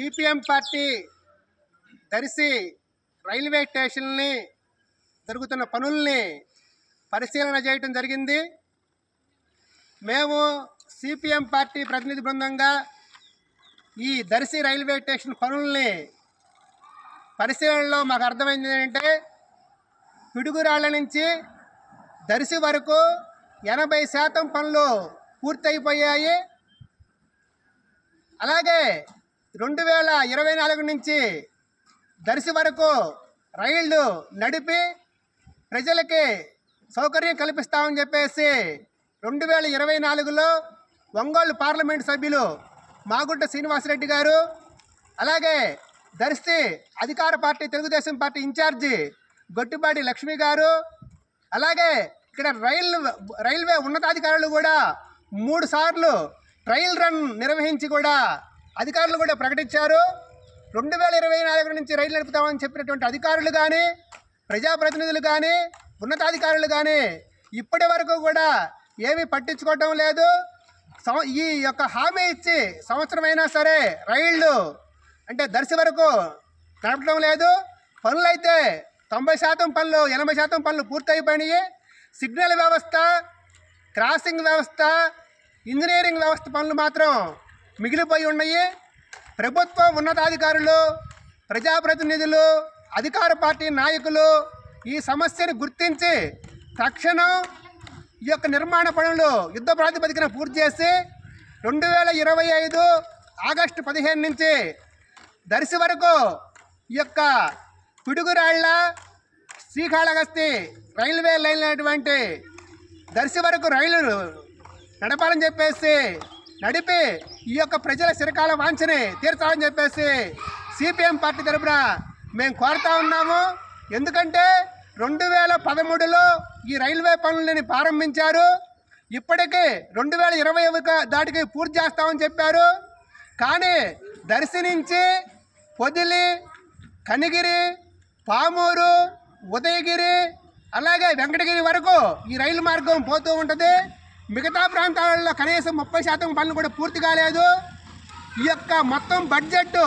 CPM party Darsi railway స్టేషన్ని జరుగుతున్న పనుల్ని పరిశీలన చేయటం జరిగింది. మేము సిపిఎం పార్టీ ప్రతినిధి బృందంగా ఈ దర్శి రైల్వే స్టేషన్ పనుల్ని పరిశీలనలో మాకు అర్థమైంది ఏంటంటే పిడుగురాళ్ళ నుంచి దర్శి వరకు ఎనభై శాతం పనులు పూర్తయిపోయాయి. అలాగే రెండు వేల ఇరవై నాలుగు నుంచి దర్శి వరకు రైళ్ళు నడిపి ప్రజలకి సౌకర్యం కల్పిస్తామని చెప్పేసి రెండు వేల ఇరవై నాలుగులో ఒంగోలు పార్లమెంట్ సభ్యులు మాగుంట శ్రీనివాసరెడ్డి గారు అలాగే దర్శి అధికార party Telugu Desam party incharge Gottipati Lakshmi గారు అలాగే ఇక్కడ రైలు రైల్వే ఉన్నతాధికారులు కూడా మూడు సార్లు ట్రయల్ రన్ నిర్వహించి కూడా అధికారులు కూడా ప్రకటించారు. రెండు వేల ఇరవై నాలుగు నుంచి రైలు నడుపుతామని చెప్పినటువంటి అధికారులు కానీ ప్రజాప్రతినిధులు కానీ ఉన్నతాధికారులు కానీ ఇప్పటి వరకు కూడా ఏమీ పట్టించుకోవటం లేదు. ఈ యొక్క హామీ ఇచ్చి సంవత్సరమైనా సరే రైళ్ళు అంటే దర్శి వరకు నడపడం లేదు. పనులైతే తొంభై శాతం పనులు ఎనభై శాతం పనులు పూర్తయిపోయినాయి. సిగ్నల్ వ్యవస్థ క్రాసింగ్ వ్యవస్థ ఇంజనీరింగ్ వ్యవస్థ పనులు మాత్రం మిగిలిపోయి ఉన్నాయి ప్రభుత్వ ఉన్నతాధికారులు ప్రజాప్రతినిధులు అధికార పార్టీ నాయకులు ఈ సమస్యను గుర్తించి తక్షణం ఈ యొక్క నిర్మాణ పనులు యుద్ధ ప్రాతిపదికన పూర్తి చేసి రెండు వేల ఇరవై ఐదు ఆగస్టు పదిహేను నుంచి దర్శి వరకు ఈ యొక్క పిడుగురాళ్ళ శ్రీకాళహస్తి రైల్వే లైన్ అయినటువంటి దర్శి వరకు రైలు నడపాలని చెప్పేసి నడిపి ఈ యొక్క ప్రజల చిరకాల వాంఛని తీర్చాలని చెప్పేసి సిపిఎం పార్టీ తరపున మేము కోరుతా ఉన్నాము. ఎందుకంటే రెండు వేల పదమూడులో ఈ రైల్వే పనులని ప్రారంభించారు. ఇప్పటికీ రెండు వేల ఇరవై దాటికి పూర్తి చేస్తామని చెప్పారు. కానీ దర్శనించి పొదిలి కనిగిరి పామూరు ఉదయగిరి అలాగే వెంకటగిరి వరకు ఈ రైలు మార్గం పోతూ ఉంటుంది. మిగతా ప్రాంతాలలో కనీసం ముప్పై శాతం పనులు కూడా పూర్తి కాలేదు ఈ యొక్క మొత్తం బడ్జెట్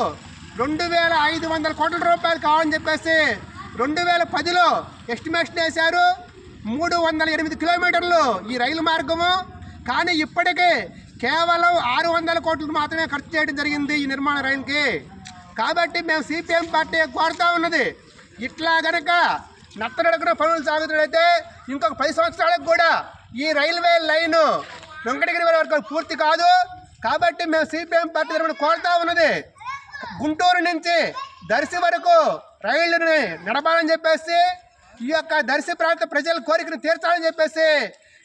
రెండు వేల ఐదు వందల కోట్ల రూపాయలు కావాలని చెప్పేసి రెండు వేల పదిలో ఎస్టిమేషన్ వేశారు. మూడు వందల ఎనిమిది కిలోమీటర్లు ఈ రైలు మార్గము. కానీ ఇప్పటికే కేవలం ఆరు వందల కోట్లు మాత్రమే ఖర్చు చేయడం జరిగింది ఈ నిర్మాణ రైలుకి. కాబట్టి మేము సిపిఎం పార్టీ కోరుతా ఉన్నది. ఇట్లా గనక నత్తనడకన పనులు సాగుతున్నైతే ఇంకొక పది సంవత్సరాలకు కూడా ఈ రైల్వే లైను వెంకటగిరి వరకు పూర్తి కాదు. కాబట్టి మేము సిపిఎం పార్టీ తరఫున కోరుతా ఉన్నది గుంటూరు నుంచి దర్శి వరకు రైళ్ళని నడపాలని చెప్పేసి ఈ యొక్క దర్శి ప్రాంత ప్రజల కోరికను తీర్చాలని చెప్పేసి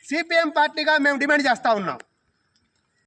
సిపిఎం పార్టీగా మేము డిమాండ్ చేస్తూ ఉన్నాం.